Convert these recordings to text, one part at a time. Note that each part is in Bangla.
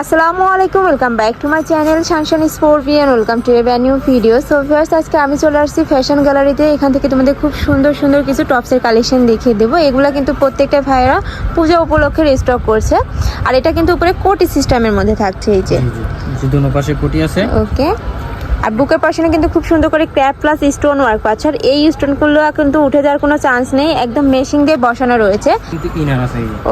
আসসালামু আলাইকুম welcome back to my channel Shanshan Sportian welcome to a new video so viewers আজকে আমি চলে আসছি ফ্যাশন গ্যালারিতে এখান থেকে তোমাদের খুব সুন্দর সুন্দর কিছু টপসের কালেকশন দেখিয়ে দেবো। এগুলো কিন্তু প্রত্যেকটা ভাইয়েরা পূজা উপলক্ষে স্টক করছে। আর এটা কিন্তু উপরে কোটি সিস্টেমের মধ্যে থাকছে এই যে। যে দুনো পাশে কোটি আছে। ওকে আর বুকের পাশে কিন্তু খুব সুন্দর করে ক্র্যাপ প্লাস স্টোন ওয়ার্ক পাচ্ছে আর এই স্টোনগুলো কিন্তু উঠে যাওয়ার কোনো চান্স নেই একদম মেশিং দিয়ে বসানো রয়েছে।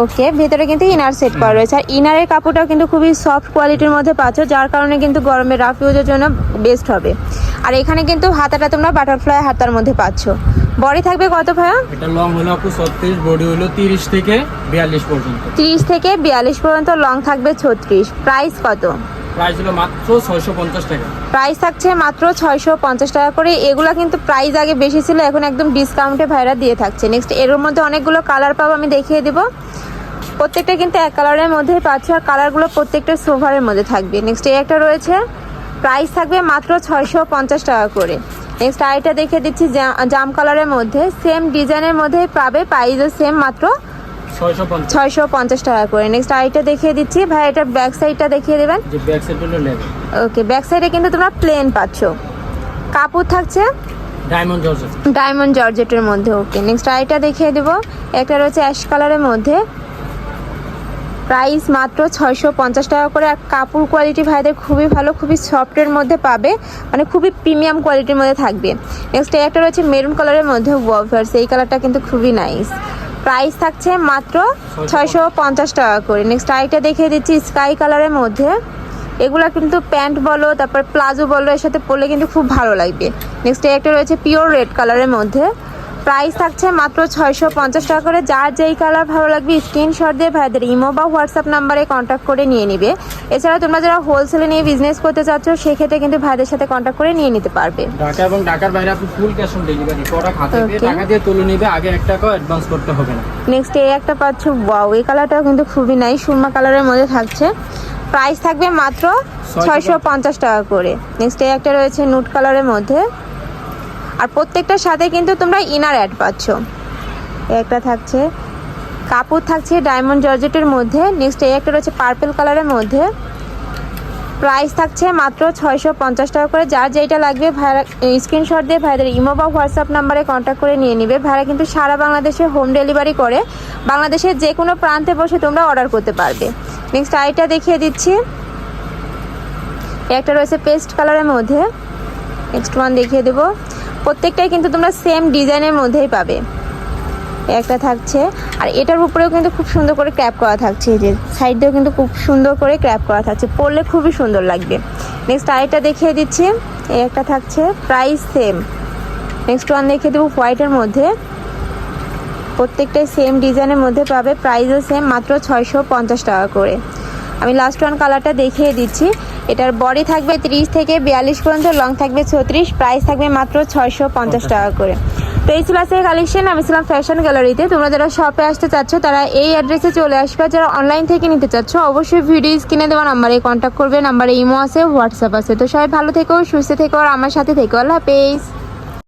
ওকে ভেতরে কিন্তু ইনার সেট করা রয়েছে। আর ইনারের কাপড়টাও কিন্তু খুবই সফট কোয়ালিটির মধ্যে পাচ্ছ যার কারণে কিন্তু গরমে রাফ ইউজের জন্য বেস্ট হবে। আর এখানে কিন্তু হাতাটা তোমরা বাটারফ্লাই হাতার মধ্যে পাচ্ছ। বডি থাকবে কত ভাইয়া? এটা লং হলো আপু ছত্রিশ বডি হলো তিরিশ থেকে বিয়াল্লিশ পর্যন্ত। তিরিশ থেকে বিয়াল্লিশ পর্যন্ত লং থাকবে ছত্রিশ। প্রাইস কত? প্রাইস হলো মাত্র ছয়শো পঞ্চাশ টাকা। প্রাইস থাকছে মাত্র ছয়শো পঞ্চাশ টাকা করে। এগুলা কিন্তু প্রাইস আগে বেশি ছিল, এখন একদম ডিসকাউন্টে ভাইরা দিয়ে থাকছে। নেক্সট এর মধ্যে অনেকগুলো কালার পাবো, আমি দেখিয়ে দেবো। প্রত্যেকটা কিন্তু এক কালারের মধ্যে পাচ্ছ, আর কালারগুলো প্রত্যেকটা সোভারের মধ্যে থাকবে। নেক্সট এই একটা রয়েছে প্রাইস থাকবে মাত্র ছয়শো পঞ্চাশ টাকা করে। নেক্সট আরেকটা দেখিয়ে দিচ্ছি, জাম কালারের মধ্যে। সেম ডিজাইনের মধ্যে পাবে প্রাইসও সেম মাত্র ছয়শো পঞ্চাশ। টাকা করে। নেক্সট আরেকটা দেখিয়ে দিচ্ছি। ভাই এটার ব্যাক সাইডটা দেখিয়ে দেবেন? ওকে ব্যাক সাইডে কিন্তু তোমরা প্লেন পাচ্ছ। কাপড় থাকছে? ডায়মন্ড জর্জেট ডায়মন্ড জর্জেটের মধ্যে ওকে নেক্সট আইটা দেখিয়ে দেবো। একটা রয়েছে অ্যাশ কালারের মধ্যে। প্রাইস মাত্র ছয়শো পঞ্চাশ টাকা করে। আর কাপড় কোয়ালিটি ভাইদের খুবই ভালো খুবই সফটের মধ্যে পাবে। মানে খুবই প্রিমিয়াম কোয়ালিটির মধ্যে থাকবে। নেক্সট একটা রয়েছে মেরুন কালারের মধ্যে ওয়াফার্স এই কালারটা কিন্তু খুবই নাইস প্রাইস থাকছে মাত্র ছয়শো পঞ্চাশ টাকা করে। নেক্সট আরেকটা দেখিয়ে দিচ্ছি স্কাই কালারের মধ্যে। এগুলো কিন্তু প্যান্ট বলো, তারপর প্লাজো বলো, এর সাথে পরলে কিন্তু খুব ভালো লাগবে। নেক্সট একটা রয়েছে পিওর রেড কালারের মধ্যে। প্রাইস থাকছে মাত্র ছয়শো পঞ্চাশ টাকা করে। যার যেই কালার ভালো লাগবে স্ক্রিনশট দিয়ে ভাইদের ইমো বা হোয়াটসঅ্যাপ নাম্বারে কন্ট্যাক্ট করে নিয়ে নিবে। এছাড়া তোমরা যারা হোলসেলে নিয়ে বিজনেস করতে চাচ্ছ সেক্ষেত্রে কিন্তু ভাইদের সাথে কন্ট্যাক্ট করে নিয়ে নিতে পারবে। ঢাকা এবং ঢাকার বাইরে আপনি full cash on delivery product হাতে দিয়ে টাকা দিয়ে তুলে নিবে আগে এক টাকা অ্যাডভান্স করতে হবে না। নেক্সট এই একটা পাচ্ছ ওয়াও এই কালারটাও কিন্তু খুবই নাই সুরমা কালারের মধ্যে থাকছে। প্রাইস থাকবে মাত্র ছয়শো পঞ্চাশ। টাকা করে। নেক্সট এই একটা রয়েছে নুট কালারের মধ্যে। আর প্রত্যেকটার সাথে কিন্তু তোমরা ইনার অ্যাড পাচ্ছ। একটা থাকছে। কাপড় থাকছে ডায়মন্ড জর্জেটের মধ্যে। নেক্সট এই একটা রয়েছে পার্পল কালারের মধ্যে। প্রাইস থাকছে মাত্র ছয়শো পঞ্চাশ টাকা করে। যার যেটা লাগবে ভাড়া স্ক্রিনশট দিয়ে ভাইদের ইমো বা হোয়াটসঅ্যাপ নাম্বারে কন্ট্যাক্ট করে নিয়ে নিবে। ভাড়া কিন্তু সারা বাংলাদেশে হোম ডেলিভারি করে। বাংলাদেশের যে কোনো প্রান্তে বসে তোমরা অর্ডার করতে পারবে। নেক্সট আইটা দেখিয়ে দিচ্ছি। একটা রয়েছে পেস্ট কালারের মধ্যে। নেক্সট ওয়ান দেখিয়ে দেবো। প্রত্যেকটাই কিন্তু তোমরা সেম ডিজাইনের মধ্যেই পাবে। একটা থাকছে। আর এটার উপরেও কিন্তু খুব সুন্দর করে ক্র্যাপ করা থাকছে। যে সাইড দিয়েও কিন্তু খুব সুন্দর করে ক্র্যাপ করা থাকছে। পরলে খুবই সুন্দর লাগবে। নেক্সট আরেকটা দেখিয়ে দিচ্ছি। এই একটা থাকছে। প্রাইস সেম নেক্সট ওয়ান দেখিয়ে দেবো হোয়াইটের মধ্যে। প্রত্যেকটাই সেম ডিজাইনের মধ্যে পাবে। প্রাইসও সেম মাত্র ছয়শো পঞ্চাশ টাকা করে। আমি লাস্ট ওয়ান কালারটা দেখিয়ে দিচ্ছি। এটার বডি থাকবে ত্রিশ থেকে বিয়াল্লিশ পর্যন্ত, লং থাকবে ছত্রিশ, প্রাইস থাকবে মাত্র ছয়শো পঞ্চাশ টাকা করে। তো এই ছিল আজকের কালেকশন আমি ছিলাম ফ্যাশন গ্যালারিতে তোমরা যারা শপে আসতে চাচ্ছ, তারা এই অ্যাড্রেসে চলে আসবে। যারা অনলাইন থেকে নিতে চাচ্ছ, অবশ্যই ভিডিও স্ক্রিনে দেওয়া নাম্বারে কন্ট্যাক্ট করবে। নাম্বারে ইমো আছে হোয়াটসঅ্যাপ আছে। তো সবাই ভালো থেকো, সুস্থ থেকো, আর আমার সাথে থেকো। আল্লাহ হাফেজ।